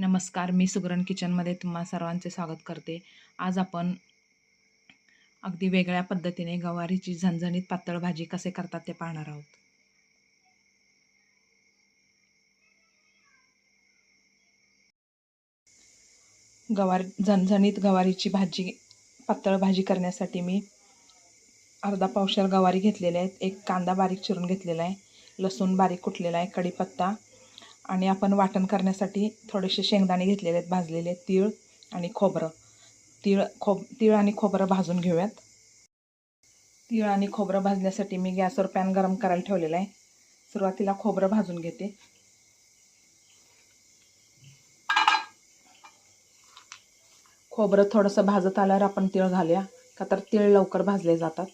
नमस्कार मी सुगरण किचनमध्ये तुम्हा सर्वांचे स्वागत करते. आज आपण अगदी वेगळ्या पद्धतीने गवारीची झणझणीत पातळ भाजी कसे करतात ते पाहणार आहोत. गवार झणझणीत गवारीची भाजी पातळ भाजी करण्यासाठी मी अर्धा पावशर गवारी घेतलेले आहेत. एक कांदा बारीक चिरून घेतलेला आहे. लसूण बारीक कुटलेला आहे. कढीपत्ता आणि आपण वाटण करण्यासाठी थोडेसे शेंगदाणे घेतलेले आहेत भाजलेले तीळ आणि खोबरं. तीळ खोब तीळ आणि खोबरं भाजून घेऊयात. तीळ आणि खोबरं भाजण्यासाठी मी गॅसवर पॅन गरम करायला ठेवलेला आहे. सुरुवातीला खोबरं भाजून घेते. खोबरं थोडंसं भाजत आल्यावर आपण तीळ घालूया का तर तीळ लवकर भाजले जातात.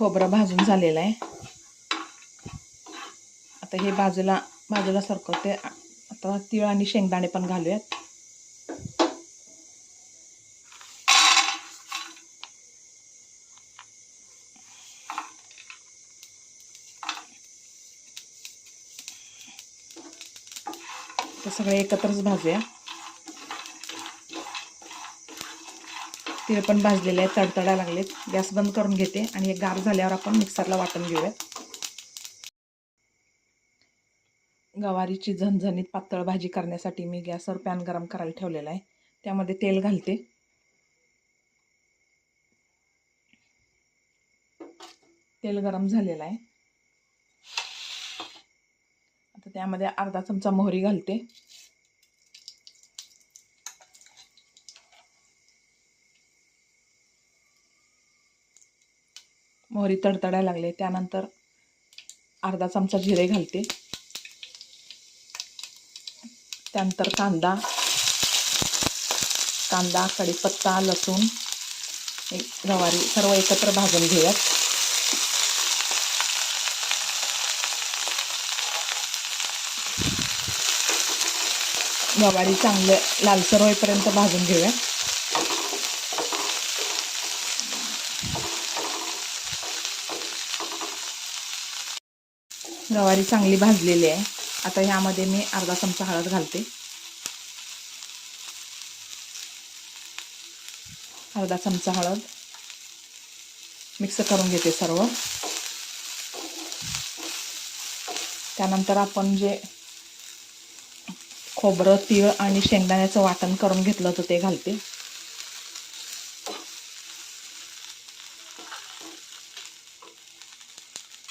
खोबरं भाजून झालेलं आहे. आता हे बाजूला बाजूला सरकवते. आता तीळ आणि शेंगदाणे पण घालूयात. तर सगळे एकत्रच भाजूया. तीळ पण भाजलेले आहेत तडतडा लागलेत. गॅस बंद करून घेते आणि हे गार झाल्यावर आपण मिक्सरला वाटून घेऊयात. गवारीची झणझणीत पातळ भाजी करण्यासाठी मी गॅसवर पॅन गरम करायला ठेवलेला आहे. त्यामध्ये तेल घालते. तेल गरम झालेलं आहे. आता त्यामध्ये अर्धा चमचा मोहरी घालते. मोहरी तडतडायला लागले. त्यानंतर अर्धा चमचा जिरे घालते. त्यानंतर कांदा कांदा कढीपत्ता लसूण गवारी सर्व एकत्र भाजून घेऊयात. गवारी चांगले लालसर होईपर्यंत भाजून घेऊया गवारी चांगली भाजलेली आहे. आता ह्यामध्ये मी अर्धा चमचा हळद घालते. अर्धा चमचा हळद. मिक्स करून घेते सर्व. त्यानंतर आपण जे खोबरं तीळ आणि शेंगदाण्याचं वाटण करून घेतलं होतं ते घालते.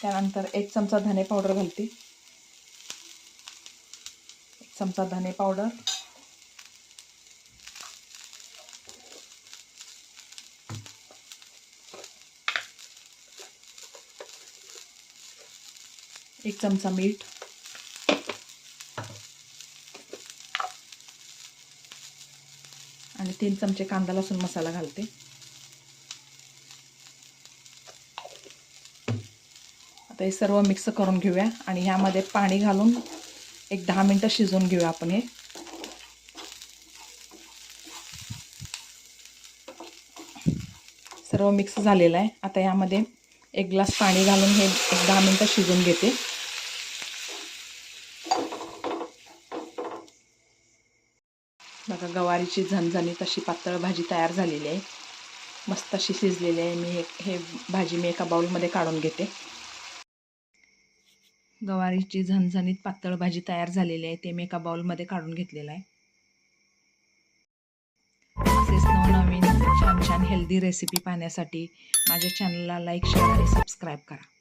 त्यानंतर एक चमचा धने पावडर घालते. एक चमचा धने पावडर. एक चमचा मीठ. आणि तीन चमचे कांदा लसूण मसाला घालते. आता हे सर्व मिक्स करून घेऊया आणि ह्यामध्ये पाणी घालून एक दहा मिनटं शिजवून घेऊया आपण हे. सर्व मिक्स झालेलं आहे. आता यामध्ये एक ग्लास पाणी घालून हे एक दहा मिनटं शिजवून घेते. बघा गवारीची झणझणी तशी पातळ भाजी तयार झालेली आहे. मस्त अशी शिजलेली आहे. मी हे हे भाजी मी एका बाउलमध्ये काढून घेते. गवारीची झणझणीत पातळ भाजी तयार झालेली आहे. ते मी एका बाउलमध्ये काढून घेतलेलं आहे. असेच नवनवीन छान छान हेल्दी रेसिपी पाहण्यासाठी माझ्या चॅनलला लाईक शेअर आणि सबस्क्राईब करा.